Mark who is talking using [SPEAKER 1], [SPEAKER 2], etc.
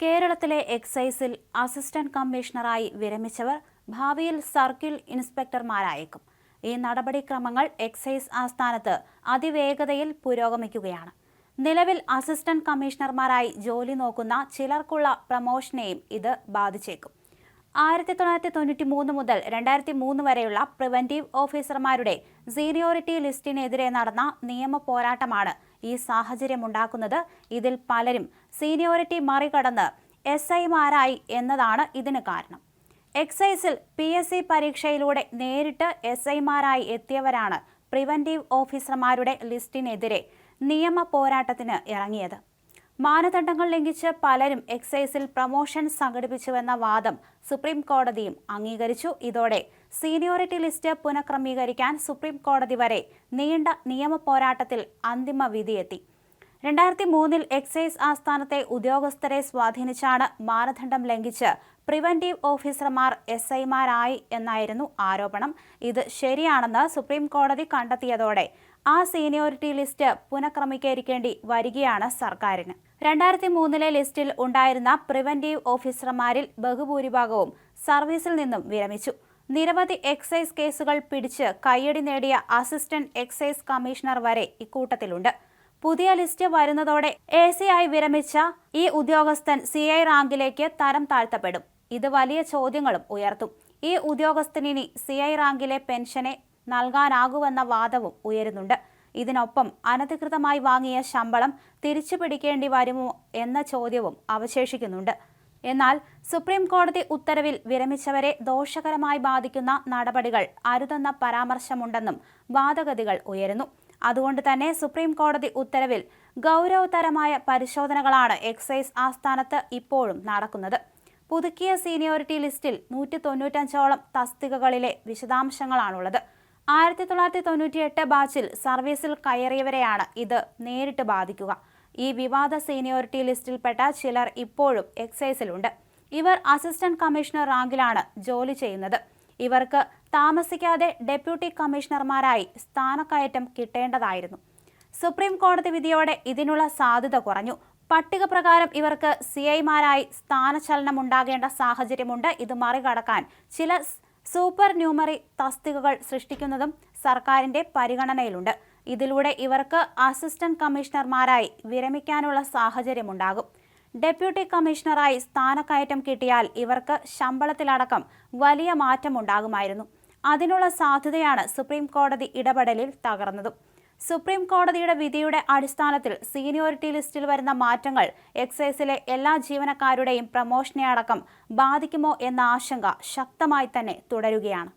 [SPEAKER 1] കേരളത്തിലെ എക്സൈസിൽ അസിസ്റ്റന്റ് കമ്മീഷണറായി വിരമിച്ചവർ ഭാവിയിൽ സർക്കിൾ ഇൻസ്പെക്ടർമാരായേക്കും. ഈ നടപടിക്രമങ്ങൾ എക്സൈസ് ആസ്ഥാനത്ത് അതിവേഗതയിൽ പുരോഗമിക്കുകയാണ്. നിലവിൽ അസിസ്റ്റന്റ് കമ്മീഷണർമാരായി ജോലി നോക്കുന്ന ചിലർക്കുള്ള പ്രമോഷനെയും ഇത് ബാധിച്ചേക്കും. ആയിരത്തി തൊള്ളായിരത്തി തൊണ്ണൂറ്റി മൂന്ന് മുതൽ രണ്ടായിരത്തി മൂന്ന് വരെയുള്ള പ്രിവന്റീവ് ഓഫീസർമാരുടെ സീനിയോറിറ്റി ലിസ്റ്റിനെതിരെ നടന്ന നിയമ പോരാട്ടമാണ് ഈ സാഹചര്യമുണ്ടാക്കുന്നത്. ഇതിൽ പലരും സീനിയോറിറ്റി മറികടന്ന് എസ് ഐമാരായി എന്നതാണ് ഇതിന് കാരണം. എക്സൈസിൽ പി എസ് സി പരീക്ഷയിലൂടെ നേരിട്ട് എസ് ഐമാരായി എത്തിയവരാണ് പ്രിവന്റീവ് ഓഫീസർമാരുടെ ലിസ്റ്റിനെതിരെ നിയമ പോരാട്ടത്തിന് ഇറങ്ങിയത്. മാനദണ്ഡങ്ങൾ ലംഘിച്ച് പലരും എക്സൈസിൽ പ്രമോഷൻ സംഘടിപ്പിച്ചുവെന്ന വാദം സുപ്രീം കോടതിയും അംഗീകരിച്ചു. ഇതോടെ സീനിയോറിറ്റി ലിസ്റ്റ് പുനഃക്രമീകരിക്കാൻ സുപ്രീം കോടതി വരെ നീണ്ട നിയമ പോരാട്ടത്തിൽ അന്തിമ വിധിയെത്തി. രണ്ടായിരത്തി മൂന്നിൽ എക്സൈസ് ആസ്ഥാനത്തെ ഉദ്യോഗസ്ഥരെ സ്വാധീനിച്ചാണ് മാനദണ്ഡം ലംഘിച്ച് പ്രിവന്റീവ് ഓഫീസർമാർ എസ് ഐമാരായി എന്നായിരുന്നു ആരോപണം. ഇത് ശരിയാണെന്ന് സുപ്രീം കോടതി കണ്ടെത്തിയതോടെ ആ സീനിയോറിറ്റി ലിസ്റ്റ് പുനഃക്രമീകരിക്കേണ്ടി വരികയാണ് സർക്കാരിന്. രണ്ടായിരത്തി മൂന്നിലെ ലിസ്റ്റിൽ ഉണ്ടായിരുന്ന പ്രിവന്റീവ് ഓഫീസർമാരിൽ ബഹുഭൂരിഭാഗവും സർവീസിൽ നിന്നും വിരമിച്ചു. നിരവധി എക്സൈസ് കേസുകൾ പിടിച്ച് കയ്യടി നേടിയ അസിസ്റ്റന്റ് എക്സൈസ് കമ്മീഷണർ വരെ ഇക്കൂട്ടത്തിലുണ്ട്. പുതിയ ലിസ്റ്റ് വരുന്നതോടെ എ സി ആയി വിരമിച്ച ഈ ഉദ്യോഗസ്ഥൻ സി ഐ റാങ്കിലേക്ക് തരം താഴ്ത്തപ്പെടും. ഇത് വലിയ ചോദ്യങ്ങളും ഉയർത്തും. ഈ ഉദ്യോഗസ്ഥനിനി സി ഐ റാങ്കിലെ പെൻഷനെ നൽകാനാകുമെന്ന വാദവും ഉയരുന്നുണ്ട്. ഇതിനൊപ്പം അനധികൃതമായി വാങ്ങിയ ശമ്പളം തിരിച്ചു പിടിക്കേണ്ടി വരുമോ എന്ന ചോദ്യവും അവശേഷിക്കുന്നുണ്ട്. എന്നാൽ സുപ്രീം കോടതി ഉത്തരവിൽ വിരമിച്ചവരെ ദോഷകരമായി ബാധിക്കുന്ന നടപടികൾ അരുതെന്ന പരാമർശമുണ്ടെന്നും വാദഗതികൾ ഉയരുന്നു. അതുകൊണ്ട് തന്നെ സുപ്രീം കോടതി ഉത്തരവിൽ ഗൗരവതരമായ പരിശോധനകളാണ് എക്സൈസ് ആസ്ഥാനത്ത് ഇപ്പോഴും നടക്കുന്നത്. പുതുക്കിയ സീനിയോറിറ്റി ലിസ്റ്റിൽ നൂറ്റി തൊണ്ണൂറ്റഞ്ചോളം തസ്തികകളിലെ വിശദാംശങ്ങളാണുള്ളത്. ആയിരത്തി തൊള്ളായിരത്തി തൊണ്ണൂറ്റിയെട്ട് ബാച്ചിൽ സർവീസിൽ കയറിയവരെയാണ് ഇത് നേരിട്ട് ബാധിക്കുക. ഈ വിവാദ സീനിയോറിറ്റി ലിസ്റ്റിൽപ്പെട്ട ചിലർ ഇപ്പോഴും എക്സൈസിലുണ്ട്. ഇവർ അസിസ്റ്റന്റ് കമ്മീഷണർ റാങ്കിലാണ് ജോലി ചെയ്യുന്നത്. ഇവർക്ക് താമസിക്കാതെ ഡെപ്യൂട്ടി കമ്മീഷണർമാരായി സ്ഥാനക്കയറ്റം കിട്ടേണ്ടതായിരുന്നു. സുപ്രീം കോടതി വിധിയോടെ ഇതിനുള്ള സാധ്യത കുറഞ്ഞു. പട്ടിക പ്രകാരം ഇവർക്ക് സി ഐമാരായി സ്ഥാനചലനം ഉണ്ടാകേണ്ട സാഹചര്യമുണ്ട്. ഇത് മറികടക്കാൻ ചില സൂപ്പർ ന്യൂമറി തസ്തികകൾ സൃഷ്ടിക്കുന്നതും സർക്കാരിന്റെ പരിഗണനയിലുണ്ട്. ഇതിലൂടെ ഇവർക്ക് അസിസ്റ്റന്റ് കമ്മീഷണർമാരായി വിരമിക്കാനുള്ള സാഹചര്യമുണ്ടാകും. ഡെപ്യൂട്ടി കമ്മീഷണറായി സ്ഥാനക്കയറ്റം കിട്ടിയാൽ ഇവർക്ക് ശമ്പളത്തിലടക്കം വലിയ മാറ്റമുണ്ടാകുമായിരുന്നു. അതിനുള്ള സാധ്യതയാണ് സുപ്രീം കോടതി ഇടപെടലിൽ തകർന്നതും. സുപ്രീം കോടതിയുടെ വിധിയുടെ അടിസ്ഥാനത്തിൽ സീനിയോറിറ്റി ലിസ്റ്റിൽ വരുന്ന മാറ്റങ്ങൾ എക്സൈസിലെ എല്ലാ ജീവനക്കാരുടെയും പ്രമോഷനെ അടക്കം ബാധിക്കുമോ എന്ന ആശങ്ക ശക്തമായി തന്നെ തുടരുകയാണ്.